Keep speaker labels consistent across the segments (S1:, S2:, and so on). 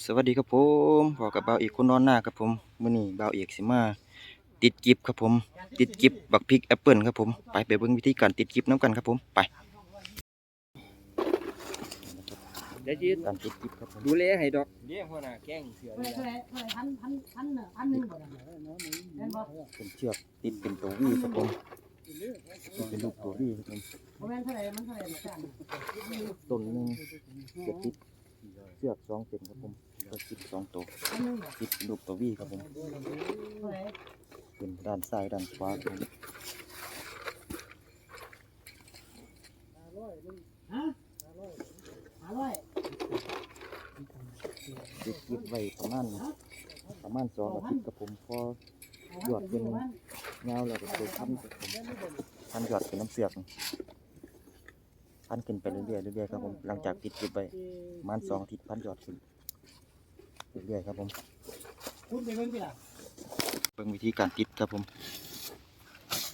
S1: สวัสดีครับผมพอกับเบาวเอกคนนอนหน้าครับผมมื้อนี้เบาวเอกสิมา ติดกิฟครับผม ติดกิฟบักพริกแอปเปิลครับผมไปไปเบิ่งวิธีการติดกิฟน้ำกันครับผมไป
S2: เดี๋ยวจี
S1: การติดกิฟครับผม
S2: ดูแลให้ดอกเลี้ยงหัวหน้าแกล้งเสือ
S3: เท่าไหร่เท่าไหร่เท่าไหร่พันพันพันเนอะพันหนึ่งบ่ได้แม่นบ่
S1: เป็นเชือกติดเป็นตัววีครับผมติดเป็นลูกตัววีครับผม
S3: บ่แม่นเท่าไหร่มันเท่าไหร่บ่จ้าง
S1: ต้นหนึงจะติด เชือกสองเส้นครับผมก็ติดสองตัว
S3: พันหนึ่งบ่
S1: ติดเป็นลูกตัววีครับผม
S3: เป็
S1: นด้านซ้ายด้านขวาครับผม
S3: ฮะห้าร้อย
S1: ติดกิฟไว้ประมาณประมาณสองอาทิตย์ครับผมพอหยอดเป็นเงาแล้วก็ตัวพันครับผมพันยอดเป็นน้ำเสือก พันขึ้นไปเรื่อยๆเรื่อยๆครับผมหลังจากติดกิฟไปประมาณสองอาทิตย์พันยอดขึ้นเรื่อยๆครับผม
S3: คุณไปเบิ่งติล่ะ
S1: เบิ่งวิธีการติดครับผม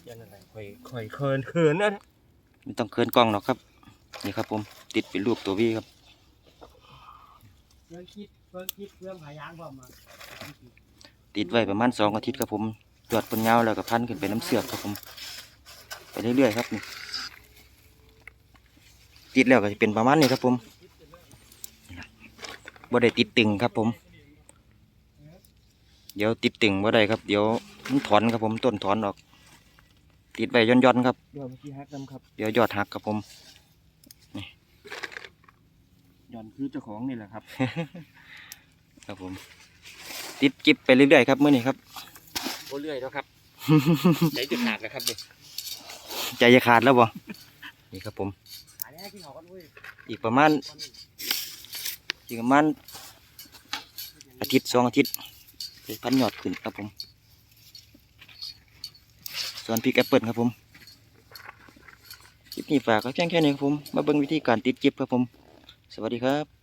S2: ยันอะไรข่อยข่อยเคินเคินนั่น
S1: ไม่ต้องเคินกล้องหรอกครับนี่ครับผมติดเป็นรูปตัววีครับ
S3: เบิ่งคิดเบิ่งคิดเรื่องหายางพร้อมมา
S1: ติดไว้ประมาณสองอาทิตย์ครับผมยอดเป็นเงาแล้วก็พันขึ้นไปน้ำเสือกครับผม ไปเรื่อยๆครับนี่ ติดแล้วก็จะเป็นประมาณนี้ครับผมบ่ได้ติดตึงครับผม เดี๋ยวติดตึงบ่ได้ครับ เดี๋ยวมันถอนครับผมต้นถอนออก ติดไว้ย่อนๆครับ
S2: เดี๋ยวเมื่อกี้ฮักน้ำครับ
S1: เดี๋ยวยอดหักครับผม
S2: ย้อนคือเจ้าของนี่แหละครับ
S1: ครับผม ติดกิบไปเรื่อยๆครับเมื่อนี้ครับ
S2: โอเรื่อยแล้วครับใจจะขาดแล้วครับเด็ก
S1: ใจจะขาดแล้วบ่นี่ครับผม อีกประมาณอีกประมาณอาทิตย์สองอาทิตย์พันยอดขึ้นครับผมส่วนพริกแอปเปิลครับผมคลิปนี้ฝากก็แค่แค่นี้ครับผม มาเบิ่งวิธีการติดกิบครับผม สวัสดีครับ